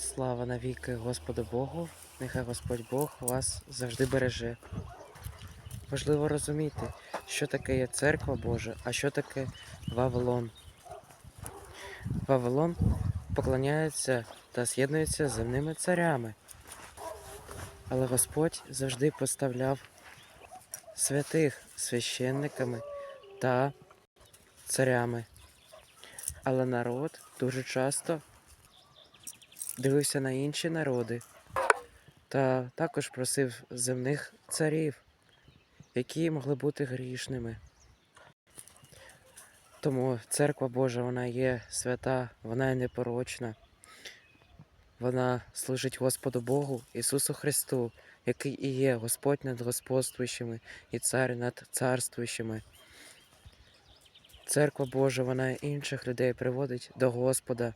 Слава навіки Господу Богу, нехай Господь Бог вас завжди береже. Важливо розуміти, що таке є церква Божа, а що таке Вавилон. Вавилон поклоняється та з'єднується з земними царями. Але Господь завжди поставляв святих священниками та царями. Але народ дуже часто дивився на інші народи та також просив земних царів, які могли бути грішними. Тому церква Божа вона є свята, вона є непорочна. Вона служить Господу Богу Ісусу Христу, який і є Господь над господствуючими і цар над царствуючими. Церква Божа, вона інших людей приводить до Господа.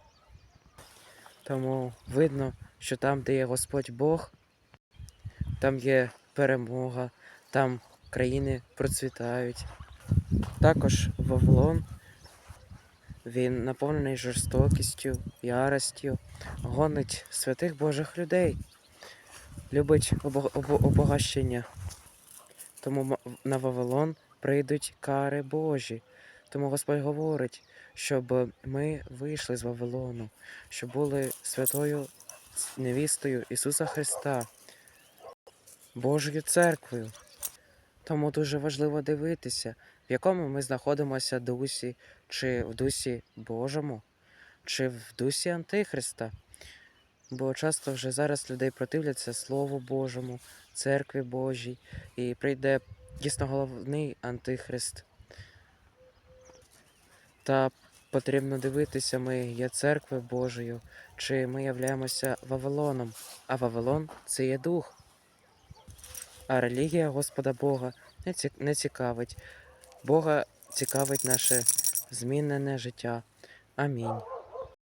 Тому видно, що там, де є Господь Бог, там є перемога, там країни процвітають. Також Вавилон, він наповнений жорстокістю, яростю, гонить святих Божих людей, любить обо- обо- обогащення. Тому на Вавилон прийдуть кари Божі. Тому Господь говорить, щоб ми вийшли з Вавилону, щоб були святою невістою Ісуса Христа, Божою церквою. Тому дуже важливо дивитися, в якому ми знаходимося дусі, чи в дусі Божому, чи в дусі Антихриста. Бо часто вже зараз людей противляться Слову Божому, церкві Божій, і прийде дійсно головний Антихрист. Та потрібно дивитися, ми є церквою Божою, чи ми являємося Вавилоном, а Вавилон це є дух. А релігія Господа Бога не, цікавить. Бога цікавить наше змінене життя. Амінь.